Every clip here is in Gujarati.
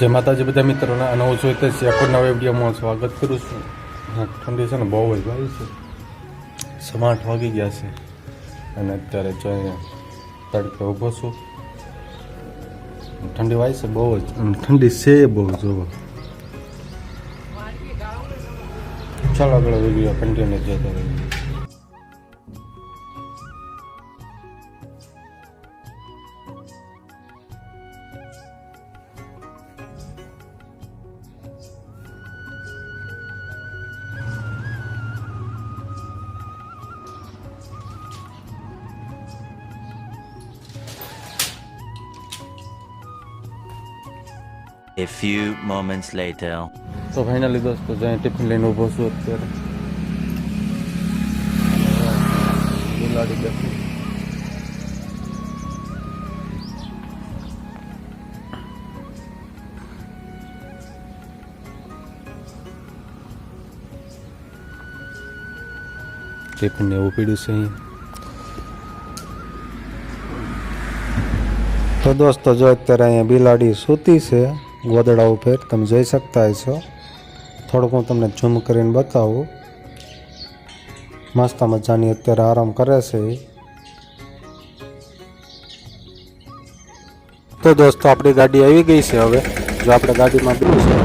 જય માતાજી બધા મિત્રોને અને હું છું તે આખો નવા વિડીયોમાં સ્વાગત કરું છું. ઠંડી છે ને બહુ જ ભાઈ છે. સમાઠ વાગી ગયા છે. અને અત્યારે જો તડકે ઊભો છું. ઠંડી વાય છે બહુ જ. ઠંડી છે બહુ જોવો ચાલો આગળ વીડિયો કન્ટિન્યુ જોતા રહીએ. A few moments later. તો ફાઇનલી દોસ્તો જ્યાં ટિફિન લઈને ઊભો છું અત્યારે ટિફિન એવું પીડ્યું છે અહીં તો દોસ્તો જો અત્યારે અહીંયા બિલાડી સૂતી છે ગોદડા ઉપર તમે જોઈ શકતા છો થોડુંક હું તમને ઝૂમ કરીને બતાવું. મસ્ત મજાની અત્યારે આરામ કરે છે. તો દોસ્તો આપણી ગાડી આવી ગઈ છે હવે. જો આપણે ગાડીમાં બેસી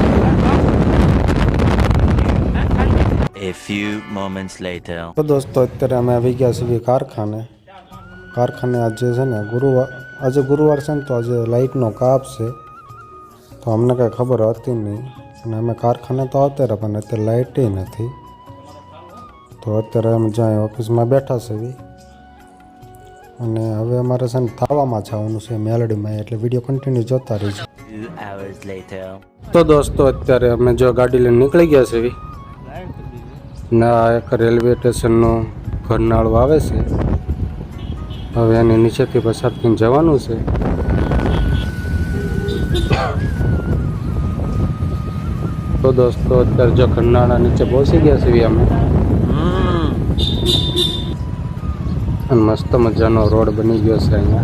A few moments later. તો દોસ્તો અત્યારે અમે આવી ગયા છીએ કારખાને. કારખાને આજે છે ને ગુરુવાર આજે ગુરુવાર છે ને તો આજે લાઇટનો કાપ છે. તો અમને કાંઈ ખબર હતી નહીં. અને અમે કારખાને તો આવતા રહ્યા પણ અત્યારે લાઇટે નથી. તો અત્યારે અમે જ્યાં ઓફિસમાં બેઠા છે ઈ. અને હવે અમારે છે ને થાવામાં જવાનું છે મેલડીમાં એટલે વીડિયો કન્ટિન્યુ જોતા રહીશું તો દોસ્તો અત્યારે અમે જો ગાડી લઈને નીકળી ગયા છે ના ને આ એક રેલવે સ્ટેશનનું ઘરનાળું આવે છે. હવે એની નીચેથી પસાર થઈને જવાનું છે. તો દોસ્તો, અત્યારે જો ખંડાળા નીચે પહોંચી ગયા છીએ અમે. મસ્ત મજાનો રોડ બની ગયો છે અહીંયા.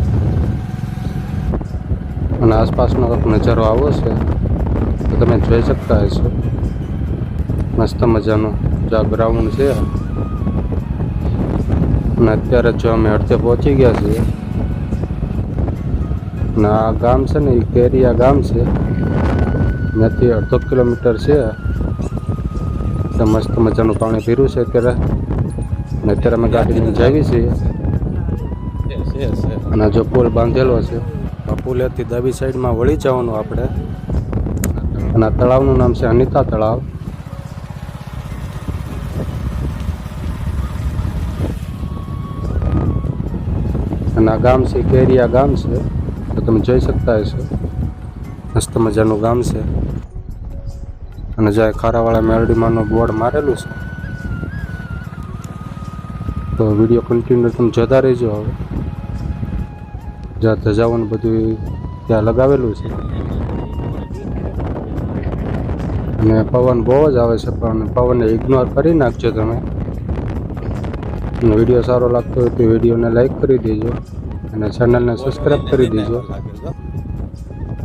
અને આસપાસનો નજારો આવો છે, તો તમે જોઈ શકતા હશો. મસ્ત મજાનો જો આ ગ્રાઉન્ડ છે. અને અત્યારે જો અમે અડધે પહોંચી ગયા છીએ. અને આ ગામ છે ને, એ કેરિયા ગામ છે. ત્યાંથી અડધો કિલોમીટર છે. મસ્ત મજાનું પાણી પીરું છે અત્યારે. અને અત્યારે અમે ગાડી લઈને જાવી છીએ. અને જો પુલ બાંધેલો છે. આ પુલેથી ડાબી સાઈડમાં વળી જવાનું આપણે. અને આ તળાવનું નામ છે અનિતા તળાવ. અને આ ગામ છે કેરિયા ગામ છે. તો તમે જોઈ શકતા હશો. મસ્ત મજાનું ગામ છે. અને જ્યાં ખારાવાળા મેરડીમાંનો બોર્ડ મારેલું છે, તો વીડિયો કન્ટિન્યુ તમે જતા રહેજો હવે. જ્યાં ધજાઓને બધું ત્યાં લગાવેલું છે. અને પવન બહુ જ આવે છે, પણ પવનને ઇગ્નોર કરી નાખજો તમે. વીડિયો સારો લાગતો હોય તો વિડીયોને લાઈક કરી દેજો. અને ચેનલને સબસ્ક્રાઈબ કરી દેજો.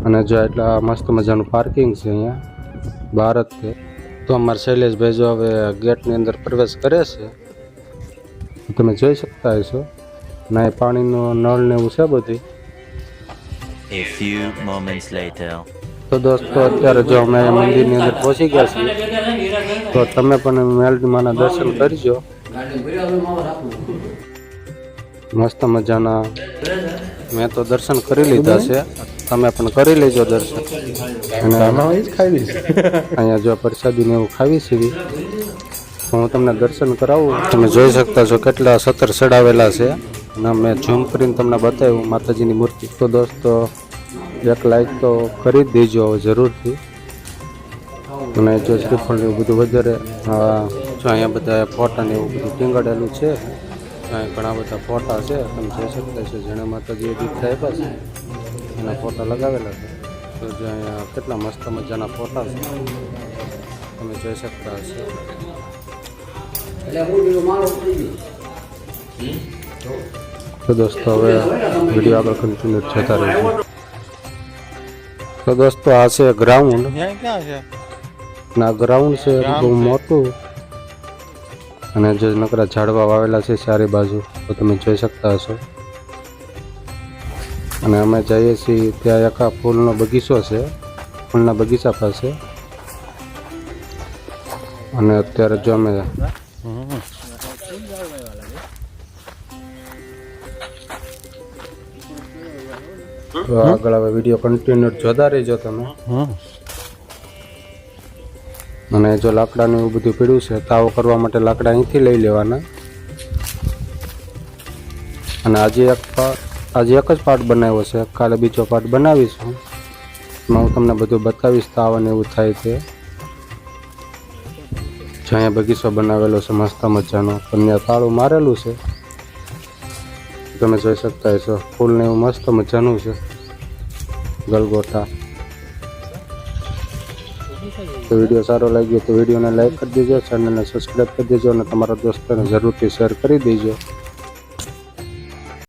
અને જો એટલા મસ્ત મજાનું પાર્કિંગ છે અહીંયા ભારત છે તો અમારા શૈલેષભાઈ જો હવે ગેટની અંદર પ્રવેશ કરે છે તમે જોઈ શકતા હશો. ના એ પાણીનો નળ ને એવું છે બધી. A few moments later. તો દોસ્તો અત્યારે જો અમે મંદિરની અંદર પહોંચી ગયા છીએ તો તમે પણ મેલડીમાના દર્શન કરજો. મસ્ત મજાના મેં તો દર્શન કરી લીધા છે. તમે પણ કરી લેજો દર્શન. અને અહીંયા જો પ્રસાદીને એવું ખાવી સીવી તો હું તમને દર્શન કરાવું. તમે જોઈ શકતા છો કેટલા સતર ચડાવેલા છે. અને મેં ઝૂમ કરીને તમને બતાવ્યું. માતાજીની મૂર્તિ તો દોસ્તો એક લાઈક તો કરી જ દેજો હવે જરૂરથી. અને જો શ્રીફળ એવું બધું વધારે જો અહીંયા બધા ફોટા ને એવું બધું ટીંગાડેલું છે. ઘણા બધા ફોટા છે તમે જોઈ શકતા છો જેણે માતાજીએ દીક્ષા આપ્યા છે એના ફોટા લગાવેલા છે. તો જો અહીંયા કેટલા મસ્ત મજાના ફોટા છે. તમે જોઈ શકતા હશો. તો દોસ્તો હવે વીડિયો આગળ કન્ટિન્યુ થતા રહેજો તો દોસ્તો આ છે ગ્રાઉન્ડ ના ગ્રાઉન્ડ છે બહુ મોટું. અને જે નકરા ઝાડવા વાવેલા છે ચારે બાજુ, તો તમે જોઈ શકતા હશો અને અમે જઈએ છીએ ત્યાં એક આ ફૂલનો બગીચો છે, ફૂલના બગીચા પાસે અને અત્યારે જો અમે. આગળ હવે વીડિયો કન્ટિન્યુ જોતા રહેજો તમે. અને જો લાકડાનું એવું બધું પીડ્યું છે તાવો કરવા માટે લાકડા અહીંથી લઈ લેવાના. અને આજે એક પાર્ટ, આજે એક જ પાર્ટ બનાવ્યો છે. કાલે બીજો પાર્ટ બનાવીશું. એમાં હું તમને બધું બતાવીશ તાવ અને એવું થાય છે. જો અહીંયા બગીચો બનાવેલો છે, મસ્ત મજાનો. કન્યા તાળું મારેલું છે. તમે જોઈ શકતા હશો. ફૂલને એવું મસ્ત મજાનું છે. ગલગોટા. તો વીડિયો સારો લાગ્યો તો વિડીયોને લાઇક કરી દેજો ચેનલને સબસ્ક્રાઈબ કરી દેજો અને તમારા દોસ્તોને જરૂરથી શેર કરી દેજો.